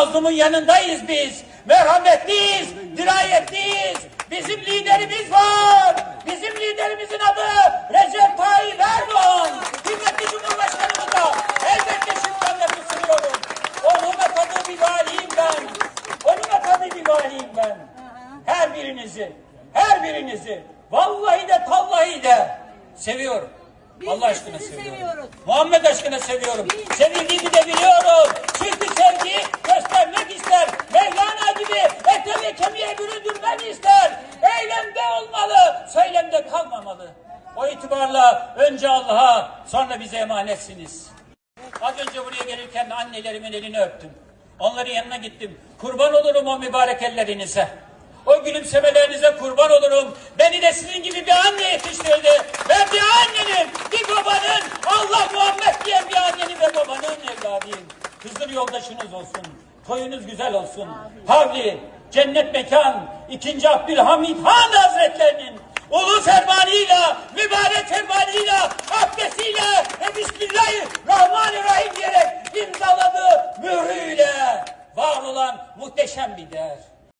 mazlumun yanındayız biz. Merhametliyiz, dirayetliyiz. Bizim liderimiz var. Bizim liderimizin adı Recep Tayyip Erdoğan. Kıymetli Cumhurbaşkanımız da elbette şükranla susuyorum. Onunla tadı bir valiyim ben. Onunla tadı bir valiyim ben. Her birinizi, her birinizi vallahi de tallahi de seviyorum. Biz Allah aşkına seviyorum. seviyoruz. Muhammed aşkına seviyorum. Biz- Sevildiğimi de biliyorum. Çünkü söylemde kalmamalı. O itibarla önce Allah'a sonra bize emanetsiniz. Az önce buraya gelirken annelerimin elini öptüm. Onların yanına gittim. Kurban olurum o mübarek ellerinize. O gülümsemelerinize kurban olurum. Beni de sizin gibi bir anne yetiştirdi. Ben bir annenin, bir babanın, Allah Muhammed diyen bir annenin ve babanın evladıyım. Hızır yoldaşınız olsun. Toyunuz güzel olsun. Havli, cennet mekan, 2. Abdülhamid Han Hazretlerinin olan muhteşem bir değer.